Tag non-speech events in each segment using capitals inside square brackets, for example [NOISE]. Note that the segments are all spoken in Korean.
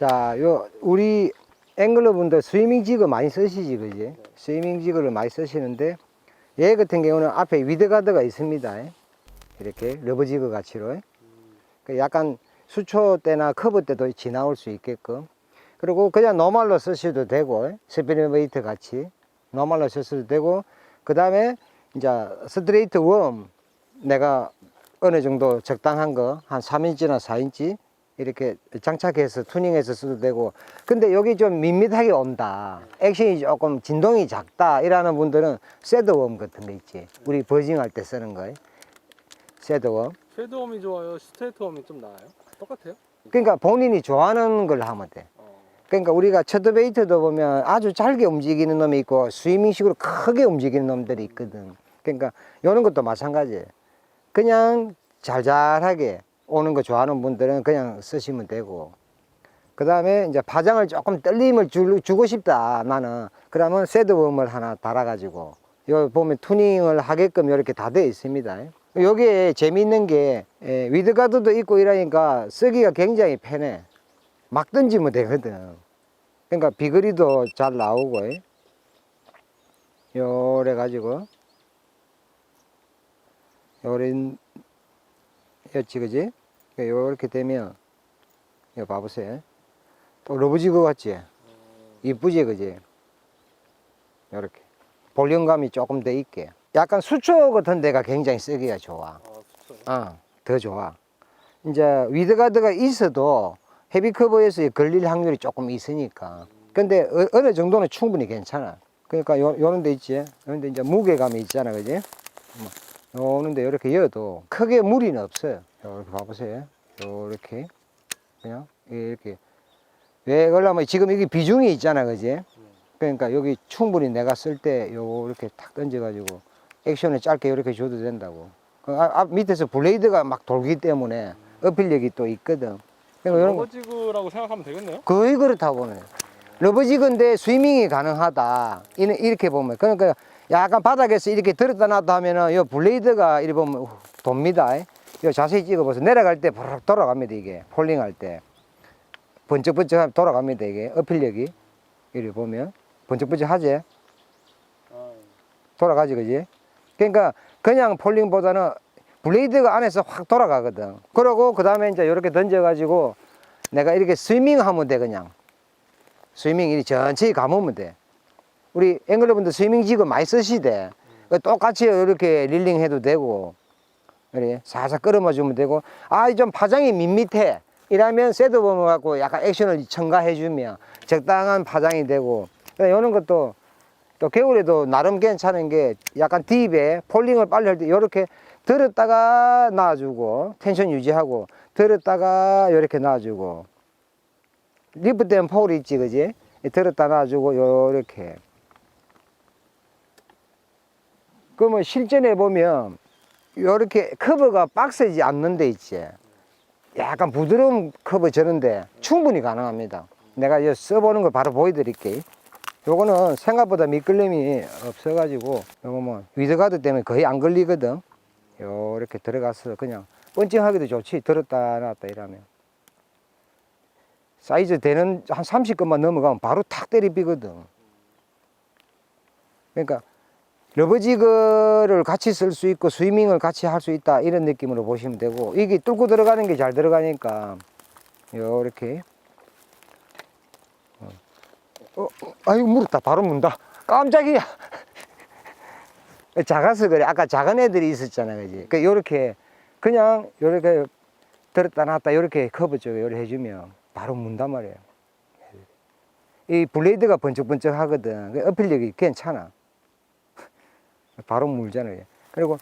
자, 요, 우리 앵글러 분들 스위밍 지그 많이 쓰시지, 그지? 스위밍 지그를 많이 쓰시는데, 얘 같은 경우는 앞에 위드가드가 있습니다. 이렇게 러버 지그 같이로. 그 약간 수초 때나 커브 때도 지나올 수 있게끔. 그리고 그냥 노멀로 쓰셔도 되고, 스피드웨이트 같이 노멀로 쓰셔도 되고, 그 다음에 이제 스트레이트 웜 내가 어느 정도 적당한 거, 한 3인치나 4인치 이렇게 장착해서 투닝해서 써도 되고. 근데 여기 좀 밋밋하게 온다. 액션이 조금 진동이 작다. 이라는 분들은 셋드웜 같은 거 있지. 우리 버징 할 때 쓰는 거 셋드웜 쉐드웜이 좋아요? 스트레이트웜이 좀 나아요? 똑같아요? 그러니까 본인이 좋아하는 걸 하면 돼. 어. 그러니까 우리가 처드베이트도 보면 아주 짧게 움직이는 놈이 있고 스위밍식으로 크게 움직이는 놈들이 있거든. 그러니까 이런 것도 마찬가지예요. 그냥 잘잘하게 오는 거 좋아하는 분들은 그냥 쓰시면 되고. 그 다음에 이제 파장을 조금 떨림을 주, 주고 싶다 나는 그러면 새드웜을 하나 달아 가지고 여기 보면 투닝을 하게끔 이렇게 다 되어 있습니다. 여기에 재미있는 게 예, 위드가드도 있고 이러니까 쓰기가 굉장히 편해. 막 던지면 되거든. 그러니까 비거리도 잘 나오고. 예. 요래 가지고. 요런 였지 그지 요렇게 되면 이거 봐보세요 또 러브지그 같지 이쁘지 그지 요렇게 볼륨감이 조금 더 있게 약간 수초 같은 데가 굉장히 쓰기가 좋아 아. 어, 더 좋아. 이제 위드가드가 있어도 헤비 커버에서 걸릴 확률이 조금 있으니까. 근데 어, 어느 정도는 충분히 괜찮아. 그러니까 요, 요런 데 있지. 요런 데 이제 무게감이 있잖아. 그지? 뭐, 요런 데 이렇게 여도 크게 무리는 없어요. 요렇게 봐보세요. 요렇게. 그냥 이렇게. 왜 그러려면 지금 이게 비중이 있잖아. 그지? 그러니까 여기 충분히 내가 쓸때 요렇게 탁 던져가지고 액션을 짧게 이렇게 줘도 된다고. 그 앞, 앞 밑에서 블레이드가 막 돌기 때문에 어필력이 또 있거든. 그러니까 이런 거 러버지그라고 생각하면 되겠네요? 거의 그렇다고 보네. 러버지근데 스위밍이 가능하다. 이는 이렇게 보면 그러니까 약간 바닥에서 이렇게 들었다 놨다 하면은 요 블레이드가 이렇게 보면 돕니다. 요 자세히 찍어보세요. 내려갈 때 부르륵 돌아갑니다 이게. 폴링할 때. 번쩍번쩍 돌아갑니다 이게. 어필력이. 이렇게 보면. 번쩍번쩍 하지. 아, 돌아가지 그지? 그러니까 그냥 폴링보다는 블레이드가 안에서 확 돌아가거든. 그러고 그 다음에 이제 이렇게 던져 가지고 내가 이렇게 스위밍 하면 돼 그냥. 스위밍 이렇게 천천히 감으면 돼. 우리 앵글러분들 스위밍 지금 많이 쓰시대. 그 똑같이 이렇게 릴링 해도 되고 그래. 살살 끌어마 주면 되고 아 좀 파장이 밋밋해. 이러면 셋업을 갖고 약간 액션을 첨가해 주면 적당한 파장이 되고. 이런 것도 또 겨울에도 나름 괜찮은 게 약간 딥에 폴링을 빨리 할 때 이렇게 들었다가 놔주고 텐션 유지하고 들었다가 이렇게 놔주고. 리프트엔 폴이 있지 그지? 들었다 놔주고 요렇게. 그러면 실전에 보면 요렇게 커버가 빡세지 않는 데 있지. 약간 부드러운 커버 저런데 충분히 가능합니다. 내가 이거 써보는 거 바로 보여드릴게요. 요거는 생각보다 미끌림이 없어가지고 요거 뭐 위드가드 때문에 거의 안 걸리거든. 요렇게 들어가서 그냥 펀칭하기도 좋지. 들었다 놨다 이러면. 사이즈 되는 한 30건만 넘어가면 바로 탁 때리 비거든. 그러니까 러버지그를 같이 쓸 수 있고 스위밍을 같이 할 수 있다 이런 느낌으로 보시면 되고 이게 뚫고 들어가는 게 잘 들어가니까 요렇게. 어, 어, 아이고 물었다. 바로 문다. 깜짝이야. [LAUGHS] 작아서 그래. 아까 작은 애들이 있었잖아 그지? 그 요렇게 그냥 요렇게 들었다 놨다 요렇게 커버 쪽에 요렇게 해주면 바로 문단 말이에요. 이 블레이드가 번쩍번쩍 하거든. 그 어필력이 괜찮아 바로 물잖아요. 그리고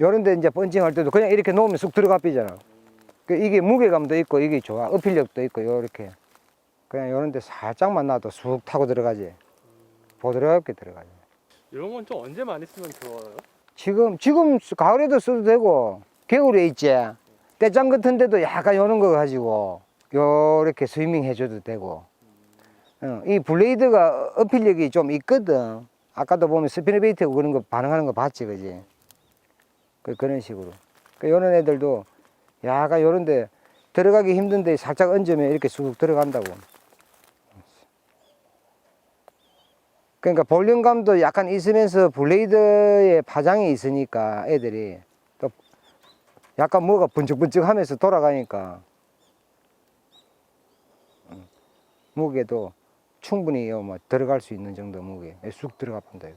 요런데 이제 펀칭할 때도 그냥 이렇게 놓으면 쑥 들어가 삐잖아. 그 이게 무게감도 있고 이게 좋아. 어필력도 있고 요렇게. 그냥 요런데 살짝만 놔도 쑥 타고 들어가지. 부드럽게 들어가지. 이런 건 좀 언제 많이 쓰면 좋아요? 지금 지금 가을에도 써도 되고 겨울에 있지. 때장 같은 데도 약간 요런 거 가지고 요렇게 스위밍 해줘도 되고. 어, 이 블레이드가 어필력이 좀 있거든 아까도 보면 스피너베이트 그런 거 반응하는 거 봤지 그지? 그, 그런 식으로. 그 요런 애들도 약간 요런데 들어가기 힘든데 살짝 얹으면 이렇게 쑥 들어간다고. 그러니까 볼륨감도 약간 있으면서 블레이드에 파장이 있으니까 애들이 또 약간 뭐가 번쩍번쩍 하면서 돌아가니까. 음, 무게도 충분히 요뭐 들어갈 수 있는 정도 무게 쑥 들어가 본다 이거.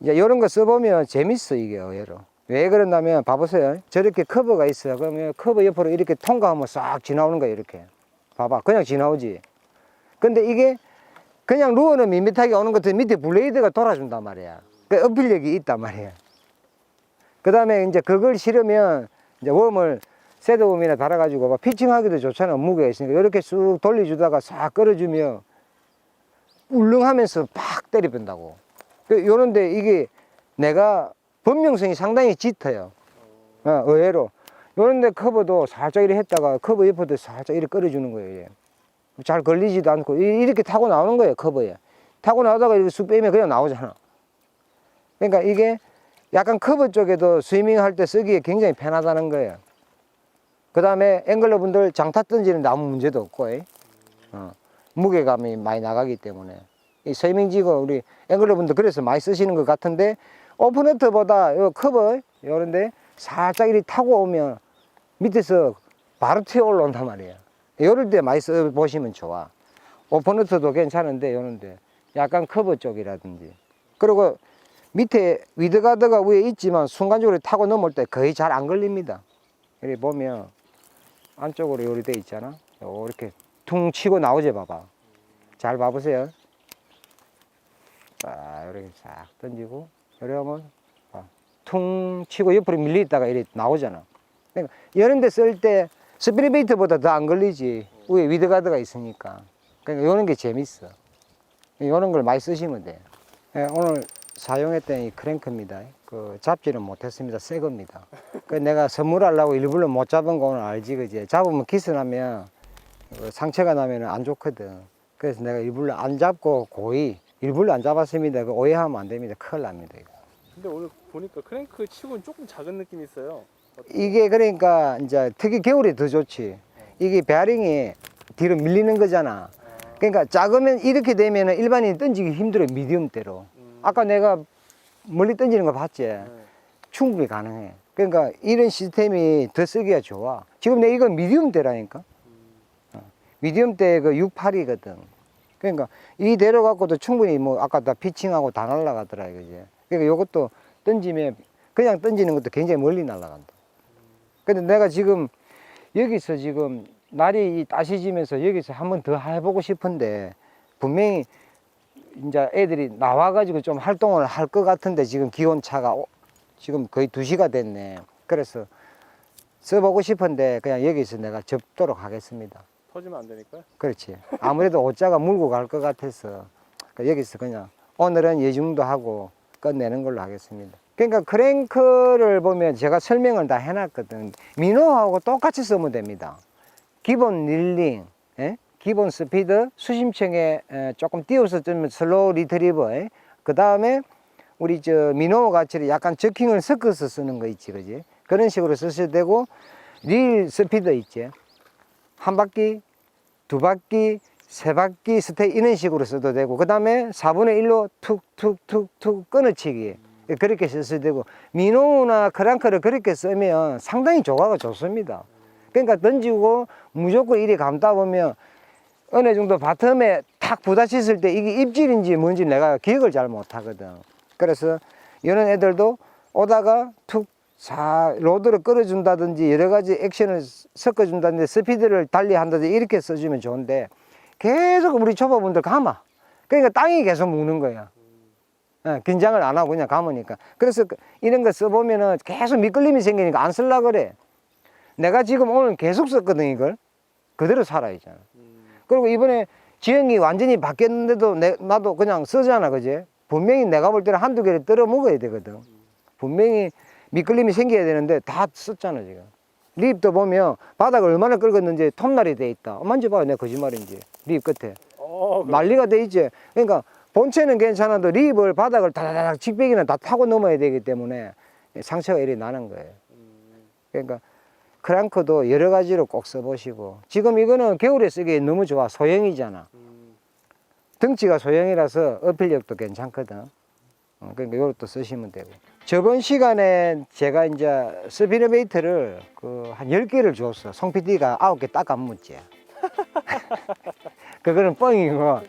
이제 이런 거 써보면 재밌어 이게 의외로. 왜 그러냐면 봐보세요. 저렇게 커버가 있어요. 그러면 커버 옆으로 이렇게 통과하면 싹 지나오는 거예요 이렇게. 봐봐. 그냥 지나오지. 근데 이게 그냥 루어는 밋밋하게 오는 것들 밑에 블레이드가 돌아준단 말이야. 그 어필력이 있단 말이야. 그 다음에 이제 그걸 실으면 이제 웜을 새드웜이나 달아가지고 막 피칭하기도 좋잖아 무게가 있으니까. 이렇게 쑥 돌려주다가 싹 끌어주면 울렁하면서 팍 때려본다고. 그 요런데 이게 내가 범용성이 상당히 짙어요. 어, 의외로. 요런데 커버도 살짝 이렇게 했다가 커버 옆에도 살짝 이렇게 끌어주는 거예요. 잘 걸리지도 않고 이- 이렇게 타고 나오는 거예요 커버에. 타고 나오다가 이렇게 쑥 빼면 그냥 나오잖아. 그러니까 이게 약간 커버 쪽에도 스위밍 할 때 쓰기에 굉장히 편하다는 거예요. 그 다음에 앵글러 분들 장타 던지는 데 아무 문제도 없고 에. 어, 무게감이 많이 나가기 때문에. 이 스위밍지가 우리 앵글러 분들 그래서 많이 쓰시는 것 같은데 오픈너트보다 요 커버 요런데 살짝 이렇게 타고 오면 밑에서 바로 튀어 올라온단 말이에요. 요럴 때 많이 써 보시면 좋아. 오픈너트도 괜찮은데 요런데 약간 커버 쪽이라든지. 그리고 밑에 위드가드가 위에 있지만 순간적으로 타고 넘을 때 거의 잘 안 걸립니다. 이렇게 보면 안쪽으로 요리 돼 있잖아. 요렇게 퉁 치고 나오지 봐봐. 잘 봐보세요. 자 이렇게 싹 던지고 하면 봐. 퉁 치고 옆으로 밀려 있다가 이렇게 나오잖아. 그러니까 이런 데 쓸 때 스피드베이트보다 더 안 걸리지. 위에 위드가드가 있으니까. 그러니까 이런 게 재밌어. 이런 걸 많이 쓰시면 돼요 예, 오늘 사용했던 이 크랭크입니다. 그 잡지는 못했습니다. 새 겁니다. 그 내가 선물하려고 일부러 못 잡은 거 오늘 알지 그지? 잡으면 기스 나면 어, 상처가 나면 안 좋거든. 그래서 내가 일부러 안 잡고 고의 일부러 안 잡았습니다. 그 오해하면 안 됩니다. 큰일 납니다 이거. 근데 오늘 보니까 크랭크 치고는 조금 작은 느낌이 있어요. 이게 그러니까 이제 특히 겨울에 더 좋지. 이게 베어링이 뒤로 밀리는 거잖아. 그러니까 작으면 이렇게 되면 일반인이 던지기 힘들어 미디움대로. 음, 아까 내가 멀리 던지는 거 봤지? 네. 충분히 가능해. 그러니까 이런 시스템이 더 쓰기가 좋아. 지금 내 이건 미디움대라니까? 음, 미디움대 그 68이거든. 그러니까 이대로 갖고도 충분히 뭐 아까 다 피칭하고 다 날아가더라 이거지. 그러니까 요것도 던지면 그냥 던지는 것도 굉장히 멀리 날아간다. 근데 내가 지금 여기서 지금 날이 이 따시지면서 여기서 한 번 더 해보고 싶은데 분명히 이제 애들이 나와가지고 좀 활동을 할 것 같은데 지금 기온차가 오- 지금 거의 두시가 됐네. 그래서 써보고 싶은데 그냥 여기서 내가 접도록 하겠습니다 터지면 안 되니까요. 그렇지. 아무래도 [LAUGHS] 옷자가 물고 갈 것 같아서 그 여기서 그냥 오늘은 이 정도 하고 끝내는 걸로 하겠습니다. 그러니까 크랭크를 보면 제가 설명을 다 해놨거든. 민호하고 똑같이 쓰면 됩니다. 기본 릴링, 예? 기본 스피드, 수심층에 에, 조금 띄워서 좀 슬로우 리트리버, 그 다음에 우리 저 민호 같이 약간 저킹을 섞어서 쓰는 거 있지, 그지? 그런 식으로 쓰셔도 되고, 릴 스피드 있지? 한 바퀴, 두 바퀴, 세 바퀴 스테이 이런 식으로 써도 되고 그 다음에 4분의 1로 툭툭툭툭 끊어치기. 그렇게 써도 되고 미노나 크랑크를 그렇게 쓰면 상당히 조화가 좋습니다. 그러니까 던지고 무조건 이리 감다 보면 어느 정도 바텀에 탁 부딪혔을 때 이게 입질인지 뭔지 내가 기억을 잘 못하거든. 그래서 이런 애들도 오다가 툭 사, 로드를 끌어준다든지 여러 가지 액션을 섞어준다든지 스피드를 달리 한다든지 이렇게 써주면 좋은데 계속 우리 초보분들 감아. 그러니까 땅이 계속 묵는 거야. 예, 긴장을 안 하고 그냥 감으니까. 그래서 그- 이런 거 써보면은 계속 미끌림이 생기니까 안 쓸라 그래. 내가 지금 오늘 계속 썼거든, 이걸. 그대로 살아야잖아. 음, 그리고 이번에 지형이 완전히 바뀌었는데도 내, 나도 그냥 쓰잖아, 그지? 분명히 내가 볼 때는 한두 개를 떨어 먹어야 되거든. 분명히 미끌림이 생겨야 되는데 다 썼잖아, 지금. 립도 보면 바닥을 얼마나 긁었는지 톱날이 돼 있다. 어, 만져봐요, 내 거짓말인지. 립 끝에. 어, 그- 난리가 돼 있지. 그러니까 본체는 괜찮아도 립을 바닥을 다다닥 직배기는 다 타고 넘어야 되기 때문에 상처가 이리 나는 거예요. 음, 그러니까 크랑크도 여러 가지로 꼭 써보시고 지금 이거는 겨울에 쓰기에 너무 좋아 소형이잖아 음, 등치가 소형이라서 어필력도 괜찮거든 어, 그러니까 이것도 쓰시면 되고 저번 시간에 제가 이제 스피너베이트를 그 한 10개를 줬어. 송 PD가 9개 딱 안 묻지 [LAUGHS] 그거는 뻥이고.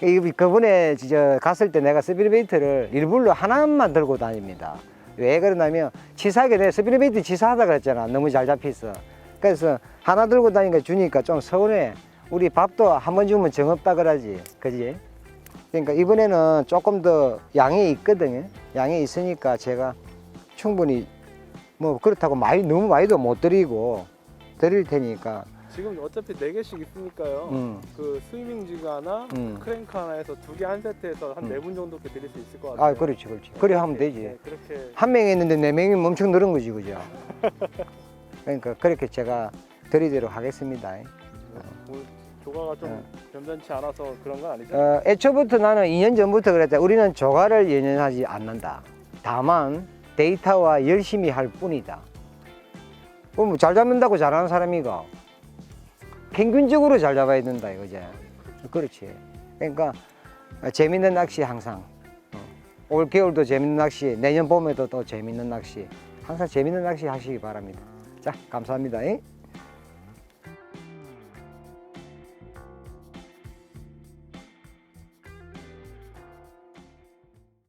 이- 그분에 저 갔을 때 내가 스피너베이트를 일부러 하나만 들고 다닙니다. 왜 그러냐면 치사하게 내 스피너베이트 치사하다 그랬잖아. 너무 잘 잡혔어. 그래서 하나 들고 다니니까 주니까 좀 서운해. 우리 밥도 한 번 주면 정없다 그러지. 그지 그러니까 이번에는 조금 더 양이 있거든요 양이 있으니까 제가 충분히 뭐 그렇다고 많이 너무 많이도 못 드리고 드릴 테니까 지금 어차피 네 개씩 있으니까요. 음, 그 스위밍 지그 하나, 음. 크랭크 하나에서 두 개 한 세트에서 한 음. 네분 정도께 드릴 수 있을 것 같아요. 아 그렇지 그렇지 그래 하면 되지 네, 그렇게 한 명이 있는데 네 명이면 엄청 늘은 거지 그죠 [LAUGHS] 그러니까 그렇게 제가 드리도록 하겠습니다 오늘 조가가 좀 어. 변변치 않아서 그런 건 아니죠? 어, 애초부터 나는 2년 전부터 그랬다 우리는 조가를 연연하지 않는다 다만 데이터와 열심히 할 뿐이다 그럼 잘 잡는다고 잘하는 사람이가 평균적으로 잘 잡아야 된다 이거지 그렇지 그러니까 재밌는 낚시 항상 어. 올 겨울도 재밌는 낚시 내년 봄에도 또 재밌는 낚시 항상 재밌는 낚시 하시기 바랍니다 자 감사합니다 잉?